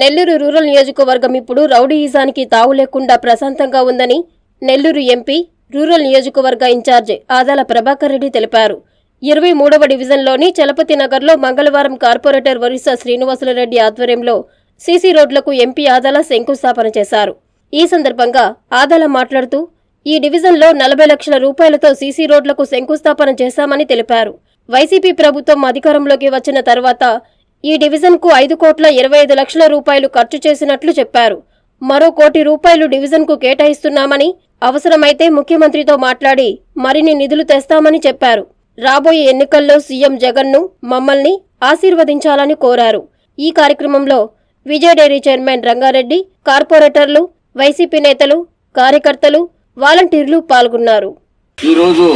Nellore rural నియోజకవర్గం ఇప్పుడు రౌడీయిజానికి తావు లేకుండా ప్రశాంతంగా ఉందని నెల్లూరు ఎంపీ రూరల్ నియోజకవర్గ ఇన్ఛార్జి ఆదాల ప్రభాకర్ రెడ్డి తెలిపారు. ఇరవై మూడవ డివిజన్లోని చలపతి నగర్లో మంగళవారం కార్పొరేటర్ వరిసా శ్రీనివాసులరెడ్డి ఆధ్వర్యంలో సీసీ రోడ్లకు ఎంపీ ఆదాల శంకుస్థాపన చేశారు. ఈ సందర్భంగా ఆదాల మాట్లాడుతూ ఈ డివిజన్లో నలభై లక్షల రూపాయలతో సీసీ రోడ్లకు శంకుస్థాపన చేశామని తెలిపారు. వైసీపీ ప్రభుత్వం అధికారంలోకి వచ్చిన తర్వాత ఈ డివిజన్కు ఐదు కోట్ల ఇరవై ఐదు లక్షల రూపాయలు ఖర్చు చేసినట్లు చెప్పారు. మరో కోటి రూపాయలు డివిజన్కు కేటాయిస్తున్నామని అవసరమైతే ముఖ్యమంత్రితో మాట్లాడి మరిన్ని నిధులు తెస్తామని చెప్పారు. రాబోయే ఎన్నికల్లో సీఎం జగన్ను మమ్మల్ని ఆశీర్వదించాలని కోరారు. ఈ కార్యక్రమంలో విజయ డైరీ చైర్మన్ రంగారెడ్డి కార్పొరేటర్లు వైసీపీ నేతలు కార్యకర్తలు వాలంటీర్లు పాల్గొన్నారు. ఈరోజు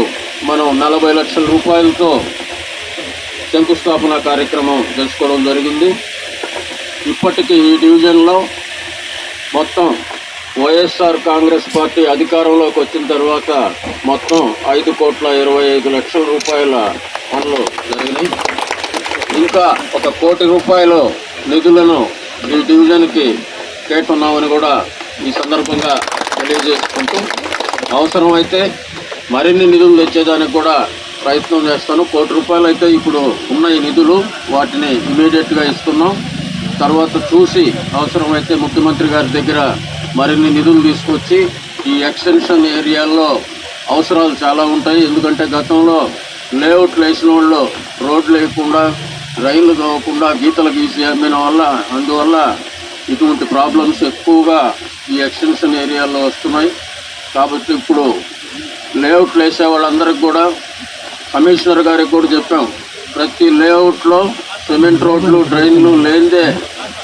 మనం నలభై లక్షల రూపాయలతో శంకుస్థాపన కార్యక్రమం చేసుకోవడం జరిగింది. ఇప్పటికీ ఈ డివిజన్లో మొత్తం వైఎస్ఆర్ కాంగ్రెస్ పార్టీ అధికారంలోకి వచ్చిన తర్వాత మొత్తం ఐదు కోట్ల ఇరవై ఐదు లక్షల రూపాయల పనులు జరిగినాయి. ఇంకా ఒక కోటి రూపాయలు నిధులను ఈ డివిజన్కి కేటున్నామని కూడా ఈ సందర్భంగా తెలియజేసుకుంటూ అవసరమైతే మరిన్ని నిధులు తెచ్చేదానికి కూడా ప్రయత్నం చేస్తాను. కోటి రూపాయలు అయితే ఇప్పుడు ఉన్న ఈ నిధులు. వాటిని ఇమీడియట్గా ఇస్తున్నాం. తర్వాత చూసి అవసరమైతే ముఖ్యమంత్రి గారి దగ్గర మరిన్ని నిధులు తీసుకొచ్చి ఈ ఎక్స్టెన్షన్ ఏరియాల్లో అవసరాలు చాలా ఉంటాయి. ఎందుకంటే గతంలో లేఅవుట్లు వేసిన వాళ్ళు రోడ్లు వేయకుండా రైళ్ళు కావకుండా గీతలు గీసి అమ్మిన వల్ల అందువల్ల ఇటువంటి ప్రాబ్లమ్స్ ఎక్కువగా ఈ ఎక్స్టెన్షన్ ఏరియాలో వస్తున్నాయి. కాబట్టి ఇప్పుడు లేఅవుట్లు వేసే వాళ్ళందరికీ కూడా కమిషనర్ గారికి కూడా చెప్పాం ప్రతి లేఅవుట్లో సిమెంట్ రోడ్లు డ్రైన్లు లేనిదే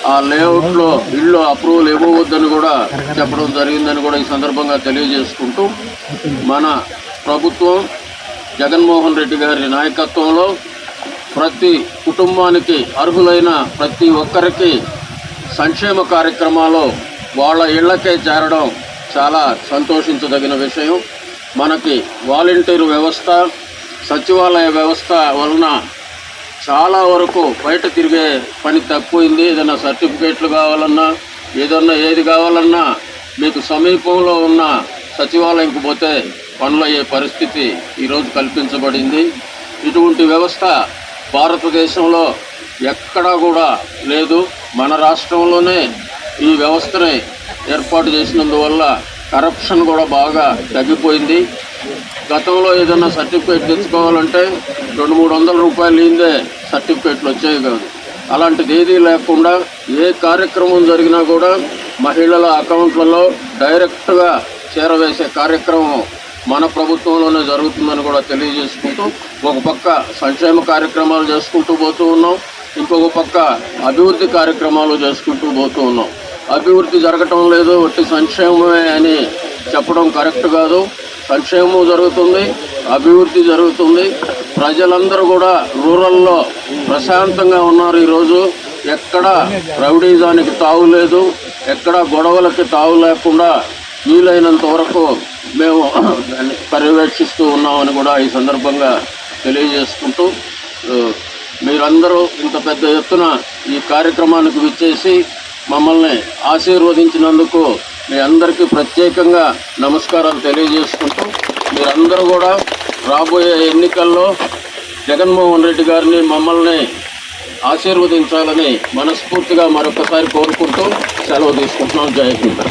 ఆ లేఅవుట్లో ఇల్లు అప్రూవల్ ఇవ్వవద్దని కూడా చెప్పడం జరిగిందని కూడా ఈ సందర్భంగా తెలియజేసుకుంటూ మన ప్రభుత్వం జగన్మోహన్ రెడ్డి గారి నాయకత్వంలో ప్రతి కుటుంబానికి అర్హులైన ప్రతి ఒక్కరికి సంక్షేమ కార్యక్రమాలు వాళ్ళ ఇళ్ళకే చేరడం చాలా సంతోషించదగిన విషయం. మనకి వాలంటీర్ వ్యవస్థ సచివాలయ వ్యవస్థ వలన చాలా వరకు బయట తిరిగే పని తక్కువైంది. ఏదైనా సర్టిఫికేట్లు కావాలన్నా ఏదన్నా ఏది కావాలన్నా మీకు సమీపంలో ఉన్న సచివాలయంకి పోతే పనులు అయ్యే పరిస్థితి ఈరోజు కల్పించబడింది. ఇటువంటి వ్యవస్థ భారతదేశంలో ఎక్కడా కూడా లేదు. మన రాష్ట్రంలోనే ఈ వ్యవస్థని ఏర్పాటు చేసినందువల్ల కరప్షన్ కూడా బాగా తగ్గిపోయింది. గతంలో ఏదైనా సర్టిఫికేట్ తెచ్చుకోవాలంటే రెండు మూడు వందల రూపాయలు ఇందే సర్టిఫికేట్లు వచ్చేవి కాదు. అలాంటిది ఏదీ లేకుండా ఏ కార్యక్రమం జరిగినా కూడా మహిళల అకౌంట్లలో డైరెక్ట్గా చేరవేసే కార్యక్రమం మన ప్రభుత్వంలోనే జరుగుతుందని కూడా తెలియజేసుకుంటూ ఒక పక్క సంక్షేమ కార్యక్రమాలు చేసుకుంటూ పోతూ ఉన్నాం. ఇంకొక పక్క అభివృద్ధి కార్యక్రమాలు చేసుకుంటూ పోతూ ఉన్నాం. అభివృద్ధి జరగటం లేదు ఒట్టి సంక్షేమమే అని చెప్పడం కరెక్ట్ కాదు. సంక్షేమం జరుగుతుంది అభివృద్ధి జరుగుతుంది. ప్రజలందరూ కూడా రూరల్లో ప్రశాంతంగా ఉన్నారు ఈరోజు. ఎక్కడ రౌడీజానికి తావు లేదు ఎక్కడ గొడవలకి తావు లేకుండా వీలైనంత వరకు మేము పర్యవేక్షిస్తూ ఉన్నామని కూడా ఈ సందర్భంగా తెలియజేసుకుంటూ మీరందరూ ఇంత పెద్ద ఎత్తున ఈ కార్యక్రమానికి విచ్చేసి మమ్మల్ని ఆశీర్వదించినందుకు మీ అందరికీ ప్రత్యేకంగా నమస్కారాలు తెలియజేసుకుంటూ మీరందరూ కూడా రాబోయే ఎన్నికల్లో జగన్మోహన్ రెడ్డి గారిని మమ్మల్ని ఆశీర్వదించాలని మనస్ఫూర్తిగా మరొకసారి కోరుకుంటూ సెలవు తీసుకుంటున్నాం. జై హింద్.